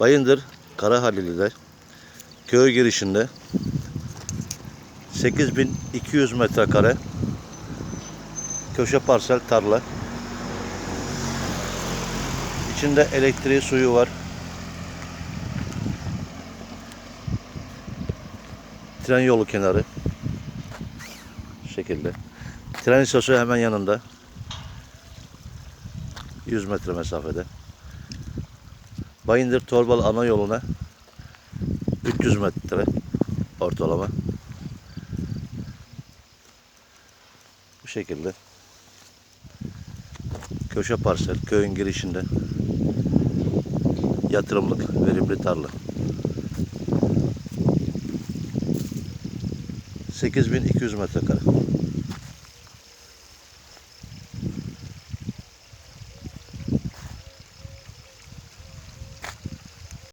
Bayındır Karahalili'de köy girişinde 8200 metrekare köşe parsel tarla. İçinde elektriği suyu var. Tren yolu kenarı. Şekilde. Tren istasyonu hemen yanında. 100 metre mesafede. Bayındır Torbalı ana yoluna 300 metre ortalama. Bu şekilde. Köşe parsel köyün girişinde yatırımlık verimli tarla. 8200 metrekare.